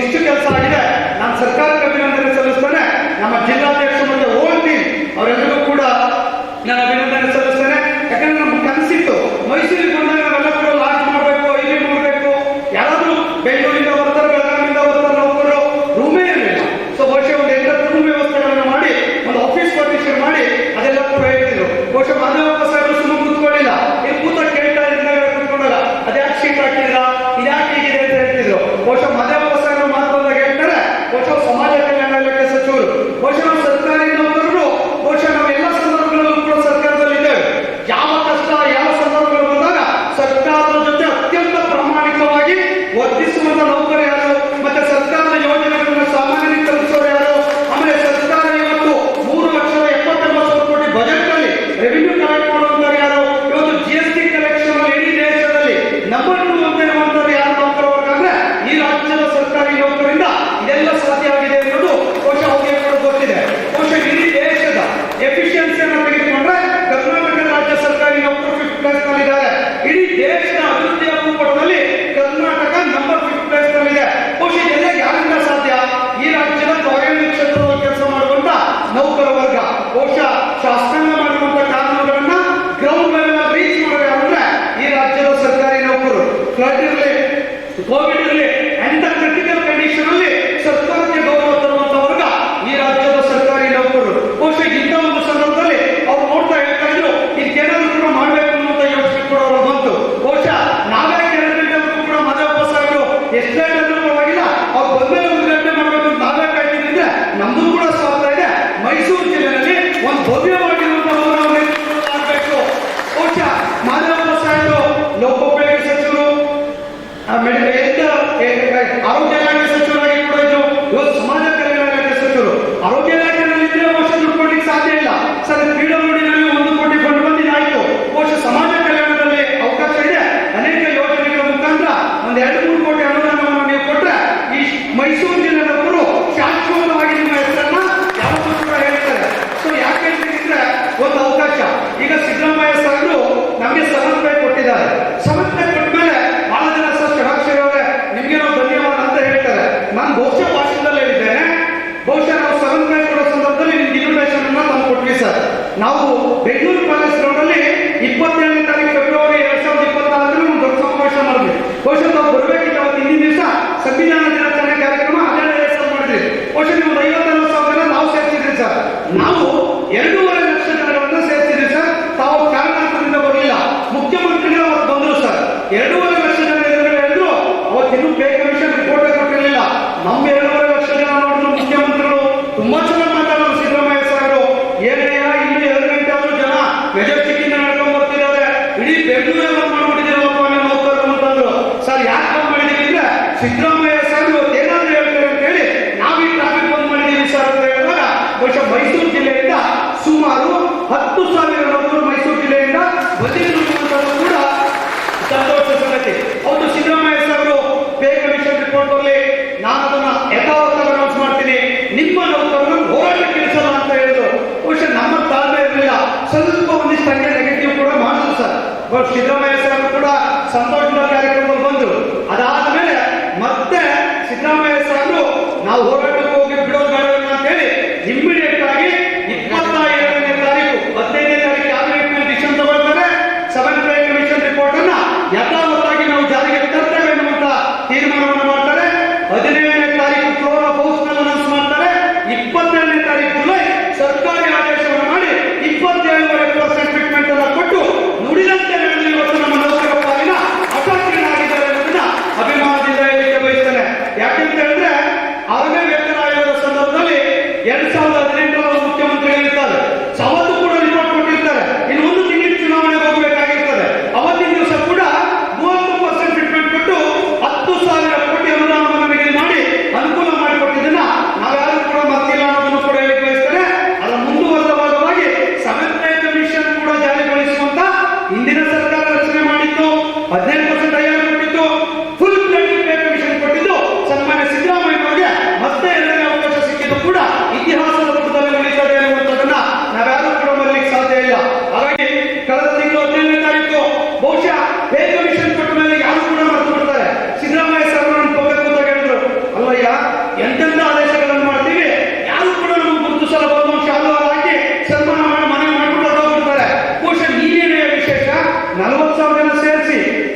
ಇಷ್ಟು ಕೆಲಸ ಆಗಿದೆ. ನಾನು ಸರ್ಕಾರ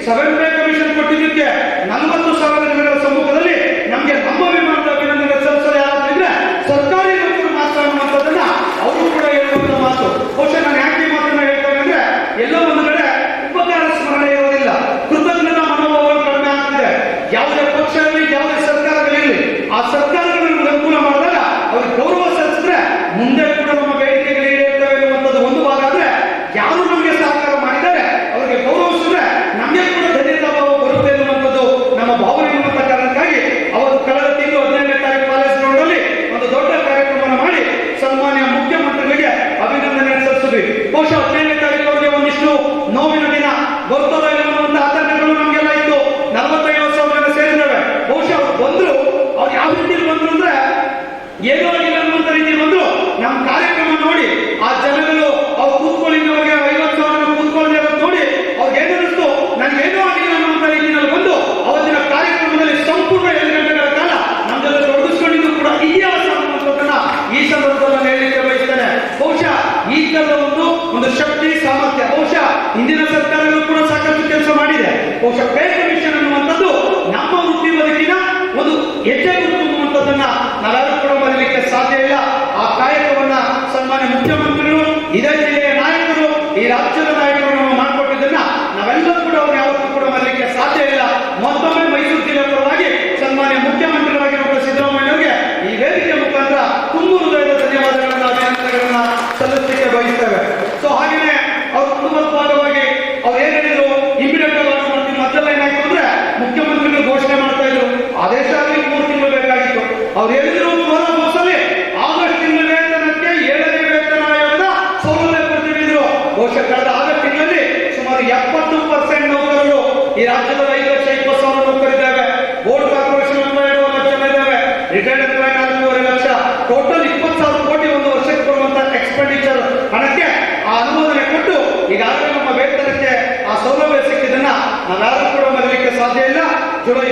ಸೆವೆನ್ ಪೇ ಕಮಿಷನ್ ಕೊಟ್ಟಿದ್ದಕ್ಕೆ power in ಒಂದು ಶಕ್ತಿ, ಸಾಮರ್ಥ್ಯ ಬಹುಶಃ ಹಿಂದಿನ ಸರ್ಕಾರಗಳು ಕೂಡ ಸಾಕಷ್ಟು ಕೆಲಸ ಮಾಡಿದೆ. ಬಹುಶಃ ಪೇ ಕಮಿಷನ್ ಅನ್ನುವಂಥದ್ದು ನಮ್ಮ ವೃತ್ತಿ ಒಂದು ಹೆಜ್ಜೆ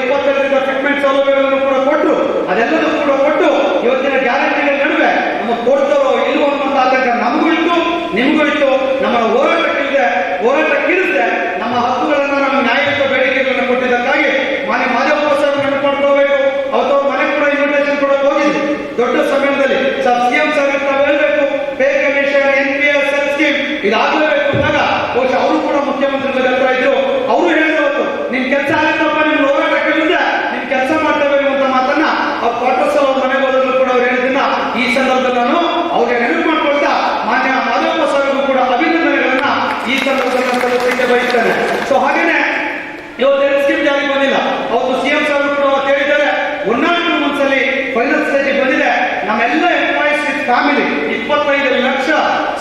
ಇಪ್ಪತ್ತೆರಡರಿಂದ ಫಿಟ್ಮೆಂಟ್ ಸೌಲಭ್ಯಗಳನ್ನು ಕೂಡ ಕೊಟ್ಟರು ಅದೆಲ್ಲದೂ ಕೂಡ ಕೊಟ್ಟು ಇವತ್ತಿನ ಗ್ಯಾರಂಟಿಗಳ ನಡುವೆ ನಮ್ಮ ಕೊಡ್ತಾರೋ ಇಲ್ವೋ ಅನ್ನುವಂತ ಆತಂಕ ನಮಗೂ ಇತ್ತು ನಿಮಗೂ ಇತ್ತು ನಮ್ಮ ಹೋರಾಟಕ್ಕಿದೆ, ಹೋರಾಟಕ್ಕಿರುತ್ತೆ, ನಮ್ಮ ಹಕ್ಕುಗಳನ್ನು ನಮ್ಮ ನ್ಯಾಯಯುತ ಬೇಡಿಕೆಗಳನ್ನು ಕೊಟ್ಟಿದ್ದಕ್ಕಾಗಿ ಮಾನ್ಯ ಮಾಧ್ಯಮ ಸರ್ ನೆನಪಡ್ಕೋಬೇಕು ಅವತ್ತು ಮನೆ ಕೂಡ ಇನ್ವಿಟೇಷನ್ ಕೂಡ ಹೋಗಿದ್ವಿ. ದೊಡ್ಡ ಸಮಯದಲ್ಲಿ ಸರ್ ಸಿಎಂ ಸರ್ ಅಂತ ಹೇಳಬೇಕು. Pay commission N P S L scheme ಇದಾಗಲೇಬೇಕು. ಅಂದಾಗ ಬಹುಶಃ ಅವರು ಕೂಡ ಮುಖ್ಯಮಂತ್ರಿಗಳ ಹತ್ರ ಇದ್ರು. ಅವರು ಹೇಳಿದ್ರು ನಿಮ್ ಕೆಲಸ ಆಗುತ್ತಪ್ಪ ನಿಮ್ ಹೋರಾಟಕ್ಕೆ ವಿರುದ್ಧ ನಿಮ್ ಕೆಲಸ ಮಾಡ್ತೇವೆ ಅಂತ ಮಾತನ್ನ ಅವ್ರ ಕ್ವಾರ್ಟರ್ಸ್ ಅವ್ರ ಮನೆಗೆ ಹೋದ್ರು ಕೂಡ ಅವ್ರು ಹೇಳಿದ್ದನ್ನ ಈ ಸಂದರ್ಭದಲ್ಲಿ ನಾನು ಅವ್ರಿಗೆ ನೆನಪು ಮಾಡ್ಕೊಳ್ತಾ ಮಾನ್ಯ ಮಾಧವಪ್ಪ ಸಾಹೇಬ್ ಕೂಡ ಅಭಿನಂದನೆಗಳನ್ನ ಈ ಸಂದರ್ಭದಲ್ಲಿ ನಾನು ಸಲ್ಲಿಸಲಿಕ್ಕೆ ಬಯಸ್ತೇನೆ ಸೊ ಹಾಗೇನೆ ಇವತ್ತು ಎರಡು ಸ್ಕೀಮ್ ಜಾರಿಗೆ ಬಂದಿಲ್ಲ ಅವತ್ತು ಸಿಎಂ ಸಾಹೇಬ್ ಕೂಡ ಅವತ್ತು ಹೇಳಿದ್ದಾರೆ ಒನ್ ನಾಟ್ ಟೂ ಮಂತ್ಸ್ ಅಲ್ಲಿ ಫೈನಲ್ ಸ್ಟೇಜ್ ಬಂದಿದೆ ನಮ್ಮೆಲ್ಲ ಎಂಪ್ಲಾಯೀಸ್ ವಿತ್ ಫ್ಯಾಮಿಲಿ ಇಪ್ಪತ್ತೈದು ಲಕ್ಷ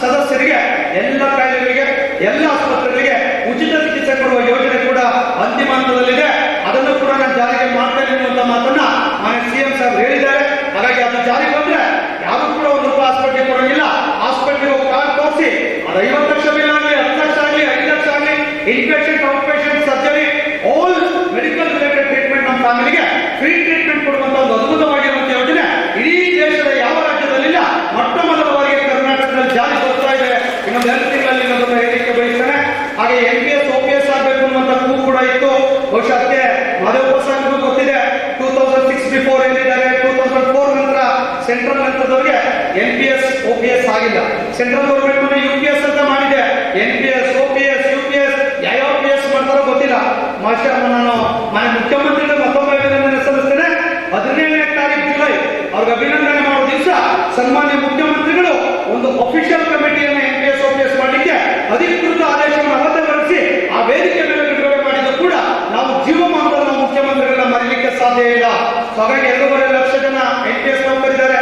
ಸದಸ್ಯರಿಗೆ ಎಲ್ಲ ಕಾಯಿಲೆಗಳಿಗೆ ಎಲ್ಲ ಆಸ್ಪತ್ರೆಗಳಿಗೆ ಉಚಿತ ಚಿಕಿತ್ಸೆ ಕೊಡುವ ಯೋಜನೆ ಕೂಡ ಅಂತಿಮ ಹಂತದಲ್ಲಿದೆ ಅದನ್ನು ಕೂಡ ನಾನು ಜಾರಿಗೆ ಮಾಡ್ತೇನೆ ಅನ್ನುವಂತ ಮಾತನ್ನ ಮಾನ್ಯ ಸಿಎಂ ಸಾಹೇಬ್ ಹೇಳಿದ್ದಾರೆ ಹಾಗಾಗಿ ಅದು ಜಾರಿಗೆ ಬಂದ್ರೆ ಯಾರು ಕೂಡ ಒಂದು ರೂಪಾಯಿ ಹಾಸ್ಪಿಟಲ್ ಕೊಡೋಂಗಿಲ್ಲ ಹಾಸ್ಪಿಟಲ್ ಹೋಗಿ ಕಾರ್ಡ್ ತೋರಿಸಿ ಅದು ಐವತ್ತು ಲಕ್ಷ ಬಿಲ್ ಆಗಲಿ ಹತ್ತು ಲಕ್ಷ ಆಗಲಿ ಐದು ಲಕ್ಷ ಆಗಲಿ inpatient out patient surgery all medical related treatment ನಮ್ಮ ಫ್ಯಾಮಿಲಿಗೆ ಫ್ರೀ ಟ್ರೀಟ್ಮೆಂಟ್ ಕೊಡುವಂತ ಒಂದು ಅದ್ಭುತವಾಗಿರುವಂತ ಯೋಜನೆ ಇಡೀ ದೇಶದ ಯಾವ ರಾಜ್ಯದಲ್ಲಿಲ್ಲ ಮೊಟ್ಟ ಮೊದಲ ಬಾರಿಗೆ ಕರ್ನಾಟಕದಲ್ಲಿ ಜಾರಿ ಬರ್ತಾ ಇದೆ ಇನ್ನೊಂದು ಎರಡು ತಿಂಗಳಲ್ಲಿ ನಮ್ಮನ್ನು ಹೇಳಲಿಕ್ಕೆ ಬಯಸ್ತೇನೆ ಹಾಗೆ M P S O P S ಆಗಬೇಕು ಅನ್ನುವಂತ ಕೂಗು ಕೂಡ ಇತ್ತು ಬಹುಶಃ ಅದಕ್ಕೆ ಮಾದೇವಪ್ಪ ಸಾಹೇಬ್ರಿಗೂ ಗೊತ್ತಿದೆ ಟೂ ತೌಸಂಡ್ ಸಿಕ್ಸ್ ಬಿಫೋರ್ ಏನಿದ್ದಾರೆ ಟೂ ತೌಸಂಡ್ ಫೋರ್ ನಂತರ central ನಂತರದವರಿಗೆ N P S O P S ಆಗಿಲ್ಲ central government U P S ಅಂತ ಮಾಡಿದೆ N P S O P S U P S ಯಾವ ಪಿ ಎಸ್ ಮಾಡ್ತಾರೋ ಗೊತ್ತಿಲ್ಲ ಮಾಷ ನಾನು ಮನೆ ಮುಖ್ಯಮಂತ್ರಿಗಳು ಮತ್ತೊಮ್ಮೆ ಅಭಿನಂದನೆ ಸಲ್ಲಿಸ್ತೇನೆ ಹದಿನೇಳನೇ ತಾರೀಕು ಜುಲೈ ಅವ್ರಿಗೆ ಅಭಿನಂದನೆ ಮಾಡೋ ದಿವಸ ಸನ್ಮಾನ್ಯ ಮುಖ್ಯಮಂತ್ರಿಗಳು ಒಂದು ಅಫಿಷಿಯಲ್ ಕಮಿಟಿಯನ್ನು ಎನ್ ಪಿ ಎಸ್ ಓಪಿಎಸ್ ಮಾಡಲಿಕ್ಕೆ ಅಧಿಕೃತ ಆದೇಶವನ್ನು ಅರ್ಹತೆ ಹೊರಡಿಸಿ ಆ ವೇದಿಕೆ ಬಿಡುಗಡೆ ಮಾಡಿದ ಕೂಡ ನಾವು ಜೀವ ನಾವು ಮುಖ್ಯಮಂತ್ರಿಗಳನ್ನ ಮರೀಲಿಕ್ಕೆ ಸಾಧ್ಯ ಇಲ್ಲ. ಹಾಗಾಗಿ ಎರಡೂವರೆ ಲಕ್ಷ ಜನ ಎನ್ ಪಿ ಎಸ್ ನೌಕರಿದ್ದಾರೆ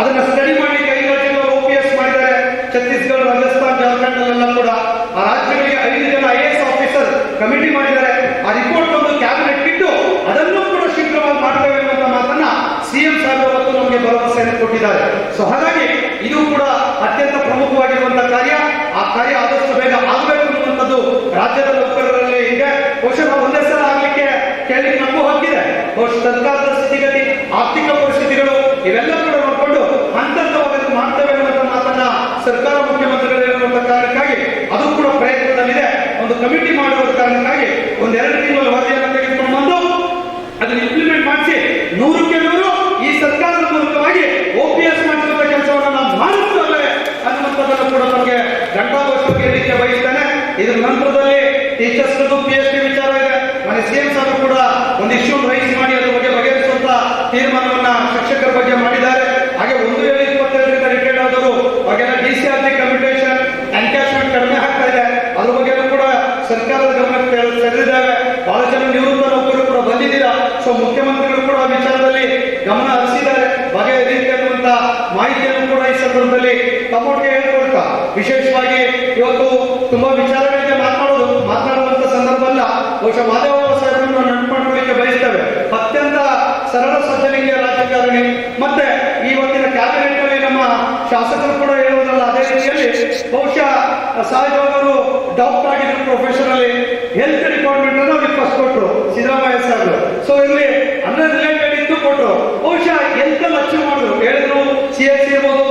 ಅದನ್ನ ಸ್ಟಡಿ ಮಾಡಲಿಕ್ಕೆ ಐದು ಒ ಪಿ ಎಸ್ ಮಾಡಿದ್ದಾರೆ. ಛತ್ತೀಸ್ಗಢ, ರಾಜಸ್ಥಾನ ಜಾರ್ಖಂಡ್ ಕೂಡ ಆ ರಾಜ್ಯಗಳಿಗೆ ಐದು ಜನ ಐ ಎಸ್ ಆಫೀಸರ್ ಕಮಿಟಿ ಮಾಡಿದ್ದಾರೆ. ಆ ರಿಪೋರ್ಟ್ ಒಂದು ಕ್ಯಾಬಿನೆಟ್ ಇಟ್ಟು ಅದನ್ನು ಕೂಡ ಶೀಘ್ರವಾಗಿ ಮಾಡ್ತೇವೆ ಅನ್ನುವಂತ ಮಾತನ್ನ ಸಿಎಂ ನಮಗೆ ಭರವಸೆಯನ್ನು ಕೊಟ್ಟಿದ್ದಾರೆ. ಸೊ ಹಾಗಾಗಿ ಇದು ಕೂಡ ಅತ್ಯಂತ ಪ್ರಮುಖವಾಗಿರುವಂತಹ ಕಾರ್ಯ. ಆ ಕಾರ್ಯ ಆದಷ್ಟು ಬೇಗ ಆಗಬೇಕು ಅನ್ನುವಂಥದ್ದು ರಾಜ್ಯದ ನೌಕರರಲ್ಲಿ ಇದೆ. ಬಹುಶಃ ಒಂದೇ ಸಲ ಆಗ್ಲಿಕ್ಕೆ ಕೇಳಿ ನಮಗೂ ಹಕ್ಕಿದೆ. ಬಹುಶಃ ಸರ್ಕಾರದ ಸ್ಥಿತಿಗತಿ, ಆರ್ಥಿಕ ಪರಿಸ್ಥಿತಿಗಳು ಇವೆಲ್ಲ ಕೂಡ ನೋಡಿಕೊಂಡು ಹಂತ ಹಂತವಾಗಿ ಮಾಡ್ತೇವೆ ಅನ್ನುವಂಥ ಮಾತನ್ನ ಸರ್ಕಾರ ಮುಖ್ಯಮಂತ್ರಿಗಳು ಹೇಳುವಂತ ಕಾರಣಕ್ಕಾಗಿ ಅದು ಕೂಡ ಪ್ರಯತ್ನದಲ್ಲಿದೆ. ಒಂದು ಕಮಿಟಿ ಮಾಡುವ ಕಾರಣಕ್ಕಾಗಿ ಒಂದ್ ಇದ್ರ ನಂತರದಲ್ಲಿ ಟೀಚರ್ಸ್ ಪಿ ಎಚ್ ಡಿ ವಿಚಾರ ಇದೆ. ಮನೆ ಸಿಎಂ ಸಾಹೇಬ್ ಕೂಡ ಒಂದು ಇಶ್ಯೂ ರೈಸ್ ಮಾಡಿ, ಅದ್ರ ಬಗ್ಗೆ ಬಗೆಹರಿಸುವಂತ ತೀರ್ಮಾನವನ್ನ ಶಿಕ್ಷಕರ ಬಗ್ಗೆ ಮಾಡಿದ್ದಾರೆ. ಹಾಗೆ ಒಂದು ವೇಳೆ ಇಪ್ಪತ್ತೆರಡರಿಂದ ರಿಟೈರ್ಡ್ ಆದವರು ಅವಾಗೆಲ್ಲ D C R T commutation encashment ಕಡಿಮೆ ಆಗ್ತಾ ಇದೆ. ಅದ್ರ ಬಗ್ಗೆ ಕೂಡ ಸರ್ಕಾರದ ಗಮನಕ್ಕೆ ಸೆಳೆದಿದ್ದಾವೆ ಬಹಳ ಜನ ನಿವೃತ್ತ ನೌಕರರು ಕೂಡ ಬಂದಿದ್ದೀರಾ? ಸೊ ಮುಖ್ಯಮಂತ್ರಿಗಳು ಕೂಡ ಆ ವಿಚಾರದಲ್ಲಿ ಗಮನ ಹರಿಸಿದ್ದಾರೆ. ಬಗೆಹರಿಯುತ್ತೆ ಅನ್ನುವಂತ ಮಾಹಿತಿಯನ್ನು ಕೂಡ ಈ ಸಂದರ್ಭದಲ್ಲಿ ತಮ್ಮೊಟ್ಟಿಗೆ ಹೇಳ್ಕೊಳ್ತಾ ವಿಶೇಷವಾಗಿ ಇವತ್ತು ತುಂಬಾ ವಿಚಾರಗಳಿಗೆ ಮಾತನಾಡೋದು, ಮಾತನಾಡುವಂತ ಸಂದರ್ಭ ಅಲ್ಲ. ಬಹುಶಃ ಮಾದೇವ ಸಾಹೇಬರನ್ನು ನೆನಪಾಡ್ಕೊಳ್ಳಿಕ್ಕೆ ಬಯಸ್ತೇವೆ. ಅತ್ಯಂತ ಸರಳ ಸಜ್ಜನಿಕೆಯ ರಾಜಕಾರಣಿ. ಮತ್ತೆ ಇವತ್ತಿನ ಕ್ಯಾಬಿನೆಟ್ನಲ್ಲಿ ನಮ್ಮ ಶಾಸಕರು ಕೂಡ ಹೇಳುವುದಲ್ಲ ಅದೇ ರೀತಿಯಲ್ಲಿ, ಬಹುಶಃ ಸಹಜವರು ಡಾಕ್ಟರ್ ಆಗಿದ್ರು ಅಲ್ಲಿ ಹೆಲ್ತ್ ಡಿಪಾರ್ಟ್ಮೆಂಟ್ ಅನ್ನು ಅವ್ರಿಗೆ ಫಸ್ಟ್ ಕೊಟ್ಟರು ಸಿದ್ದರಾಮಯ್ಯ ಸರ್ ಸೊ ಇಲ್ಲಿ ಅನ್ನ ರಿಲೇಟೆಡ್ ಇದ್ದು ಕೊಟ್ಟರು ಬಹುಶಃ ಹೆಲ್ತ್ ಅಚೀವ್ ಮಾಡಿದ್ರು. ಹೇಳಿದ್ರು ಸಿ ಎಸ್ ಇರ್ಬೋದು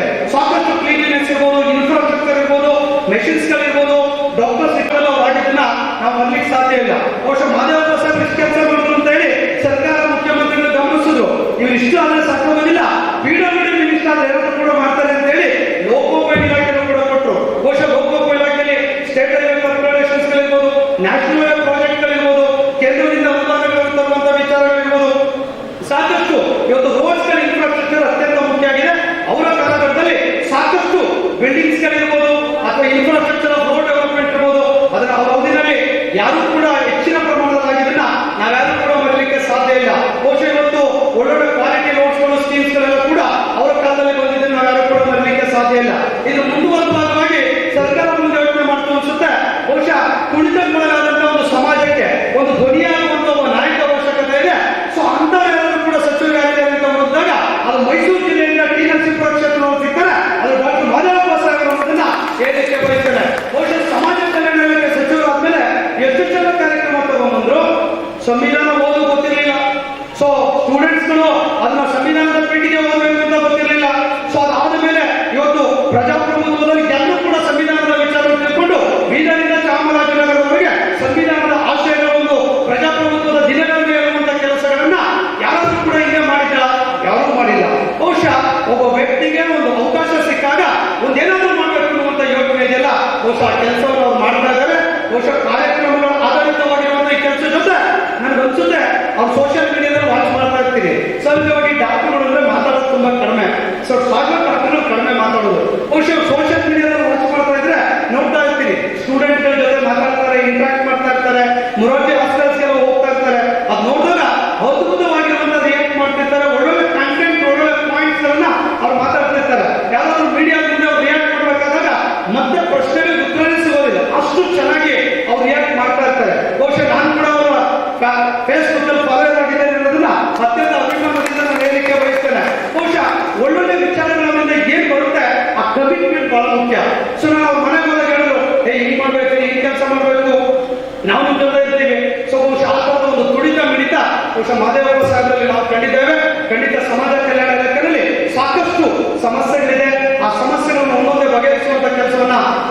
ಇದೆ ಸಾಕಷ್ಟು ಕ್ಲೀನ್ಲಿನೆಸ್ ಇರ್ಬೋದು ಇನ್ಫ್ರಾಸ್ಟ್ರಕ್ಚರ್ ಇರ್ಬೋದು ಮೆಷಿನ್ಸ್ ಗಳಿರ್ಬೋದು. ಡಾಕ್ಟರ್ಸ್ ಇಟ್ಟೆಲ್ಲ ಮಾಡಿದ್ದನ್ನ ನಾವು ಬರ್ಲಿಕ್ಕೆ ಸಾಧ್ಯ ಇಲ್ಲ. ಬಹುಶಃ ಮಾದೇವಪ್ಪ ಸರ್ ಇಷ್ಟು ಕೆಲಸ ಮಾಡಿದ್ರು ಅಂತ ಹೇಳಿ ಸರ್ಕಾರ ಮುಖ್ಯಮಂತ್ರಿಗಳು ಗಮನಿಸಿದ್ರು. ಇವ್ರು ಇಷ್ಟು ಆದ್ರೆ ಸಾಕಾಗೋದಿಲ್ಲ ಬಂದಿಲ್ಲ. ಮಿನಿಸ್ಟರ್ ಆದ್ರೆ ಕೂಡ ধনী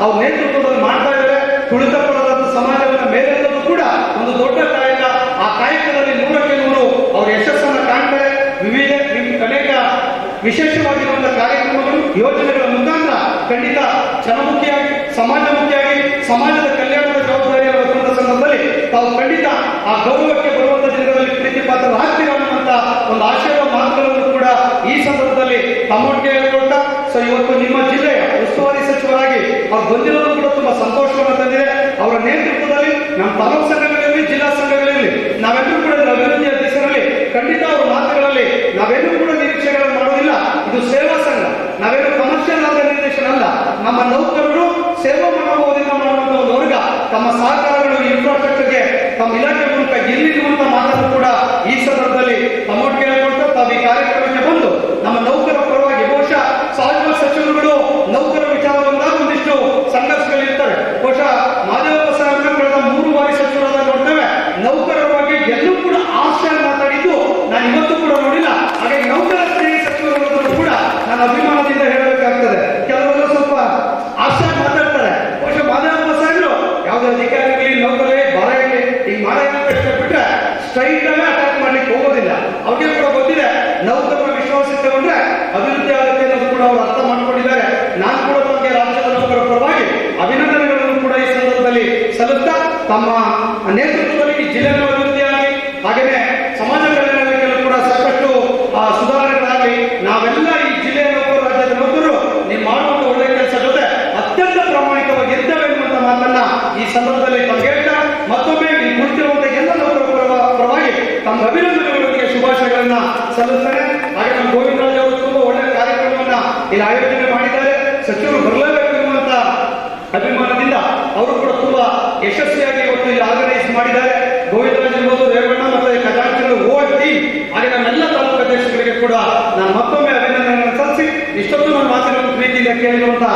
ಅವ್ರ ನೇತೃತ್ವದಲ್ಲಿ ಮಾಡ್ತಾ ಇದ್ದಾರೆ. ತುಳಿತಪಡದ ಸಮಾಜವನ್ನ ಮೇಲೆಲ್ಲರೂ ಕೂಡ ಒಂದು ದೊಡ್ಡ ಕಾಯಕ. ಆ ಕಾಯಕದಲ್ಲಿ ನೂರಕ್ಕೆ ನೂರು ಅವ್ರ ಯಶಸ್ಸನ್ನು ಕಾಣ್ತಾರೆ. ವಿವಿಧ ಅನೇಕ ವಿಶೇಷವಾಗಿರುವಂತಹ ಕಾರ್ಯಕ್ರಮಗಳು, ಯೋಜನೆಗಳ ಮುಖಾಂತರ ಖಂಡಿತ ಜನಮುಖಿಯಾಗಿ ಸಮಾಜಮುಖಿಯಾಗಿ, ಸಮಾಜದ ಕಲ್ಯಾಣದ ಜವಾಬ್ದಾರಿ ಇರತಕ್ಕಂಥ ಸಂದರ್ಭದಲ್ಲಿ ತಾವು ಖಂಡಿತ ಆ ಗೌರವಕ್ಕೆ ಬರುವಂತ ದಿನಗಳಲ್ಲಿ ಪ್ರೀತಿ ಪಾತ್ರ ಹಾಕ್ತೀರ ಅನ್ನುವಂತ ಒಂದು ಆಶಯದ ಮಾತುಗಳನ್ನು ಕೂಡ ಈ ಸಂದರ್ಭದಲ್ಲಿ ತಮ್ಮೊಟ್ಟಿಗೆ ಹೇಳ್ಕೊಳ್ತಾ ಸೊ ಇವತ್ತು ನಿಮ್ಮ ಜಿಲ್ಲೆಯ ಉಸ್ತುವಾರಿ ಸಚಿವರಾಗಿ ಅವ್ರು ಬಂದಿರೋದು ಕೂಡ ತುಂಬಾ ಸಂತೋಷವನ್ನು ತಂದಿದೆ. ಅವರ ನೇತೃತ್ವದಲ್ಲಿ ನಮ್ಮ ತಾಲೂಕು ಸಂಘಗಳಲ್ಲಿ, ಜಿಲ್ಲಾ ಸಂಘಗಳಲ್ಲಿ ನಾವೆಲ್ಲರೂ ಕೂಡ ಅಭಿವೃದ್ಧಿಯ ದಿಸರಲ್ಲಿ ಖಂಡಿತ ಅವರ ಮಾತುಗಳಲ್ಲಿ ನಾವೆಲ್ಲರೂ ಕೂಡ ನಿರೀಕ್ಷೆಗಳನ್ನು ಮಾಡೋದಿಲ್ಲ. ಇದು ಸೇವಾ ಸಂಘ. ನಾವೇನು ಕಮರ್ಷಿಯಲ್ ಆರ್ಗನೈಸೇಷನ್ ಅಲ್ಲ. ನಮ್ಮ ನೌಕರರು ಸೇವಾ ಮನೋಭಾವದಿಂದ ಮಾಡುವಂತಹ ಒಂದು ವರ್ಗ. ತಮ್ಮ ಸಹಕಾರಗಳು ಇನ್ಫ್ರಾಸ್ಟ್ರಕ್ಚರ್ಗೆ ತಮ್ಮ ಇಲಾಖೆ ಮೂಲಕ ಎಲ್ಲಿ ಮಾತನ್ನು ಕೂಡ ಸಲ್ಲಿಸ್ತಾರೆ. ಹಾಗೆ ನಮ್ಮ ಗೋವಿಂದರಾಜ್ ಅವರು ತುಂಬಾ ಒಳ್ಳೆ ಕಾರ್ಯಕ್ರಮವನ್ನ ಇಲ್ಲಿ ಆಯೋಜನೆ ಮಾಡಿದ್ದಾರೆ. ಸಚಿವರು ಬರಲೇಬೇಕು ಅನ್ನುವಂತ ಅಭಿಮಾನದಿಂದ ಅವರು ಕೂಡ ತುಂಬಾ ಯಶಸ್ವಿಯಾಗಿ ಇವತ್ತು ಇಲ್ಲಿ ಆರ್ಗನೈಸ್ ಮಾಡಿದ್ದಾರೆ. ಗೋವಿಂದರಾಜ್ ಇರ್ಬೋದು ರೇವಣ್ಣ ಮತ್ತು ಖಜಾಂಚಿನ ಓಡಿ ಟೀಮ್. ಹಾಗೆ ನಮ್ಮೆಲ್ಲ ತಾಲೂಕು ಅಧ್ಯಕ್ಷರಿಗೆ ಕೂಡ ನಾನು ಮತ್ತೊಮ್ಮೆ ಅಭಿನಂದನೆ ಸಲ್ಲಿಸಿ ಇಷ್ಟೊಂದು ನನ್ನ ಮಾತಿನ ಪ್ರೀತಿಯಿಂದ ಕೇಳಿರುವಂತಹ